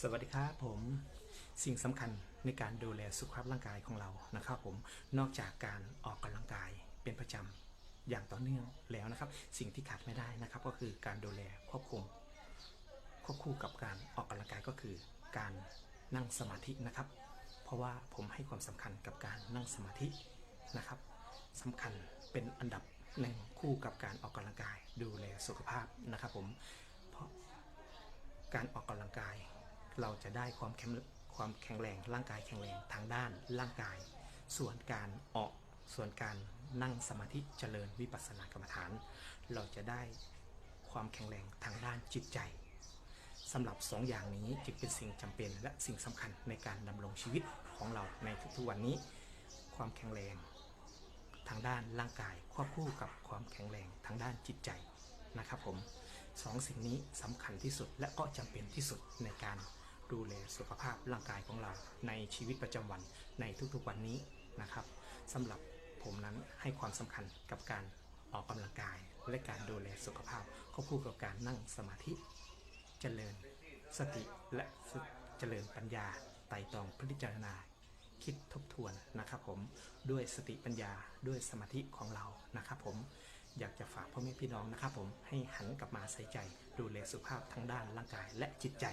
สวัสดีครับผมสิ่งสำคัญในการดูแลสุขภาพร่างกายของเรานะครับผมนอกจากการออกกำลังกายเป็นประจำอย่างต่อเนื่องแล้วนะครับ สิ่งที่ขาดไม่ได้นะครับ ก็คือการดูแลควบคุมควบคู่กับการออกกำลังกายก็คือการนั่งสมาธินะครับ เพราะว่าผมให้ความสำคัญกับการนั่งสมาธินะครับสำคัญเป็นอันดับหนึ่งคู่กับการออกกำลังกายดูแลสุขภาพนะครับผมเพราะการออกกำลังกาย เราจะได้ความแข็งความแข็งแรงร่างกายแข็งแรงทางด้านร่างกาย ส่วนการออกส่วนการนั่งสมาธิเจริญวิปัสสนากรรมฐาน เราจะได้ความแข็งแรงทางด้านจิตใจสำหรับสองอย่างนี้จึงเป็นสิ่งจำเป็นและสิ่งสำคัญในการดำรงชีวิตของเราในทุกๆวันนี้ ความแข็งแรงทางด้านร่างกายควบคู่กับความแข็งแรงทางด้านจิตใจนะครับผมสองสิ่งนี้สำคัญที่สุดและก็จำเป็นที่สุดในการ ดูแลสุขภาพร่างกายของเราในชีวิตประจำวันในทุกๆวันนี้นะครับสำหรับผมนั้นให้ความสำคัญกับการออกกำลังกายและการดูแลสุขภาพควบคู่กับการนั่งสมาธิเจริญสติและเจริญปัญญาไต่ตรองพิจารณา คิดทบทวนนะครับผมด้วยสติปัญญาด้วยสมาธิของเรานะครับผมอยากจะฝากพ่อแม่พี่น้องนะครับผมให้หันกลับมาใส่ใจดูแลสุขภาพทั้งด้านร่างกายและจิตใจ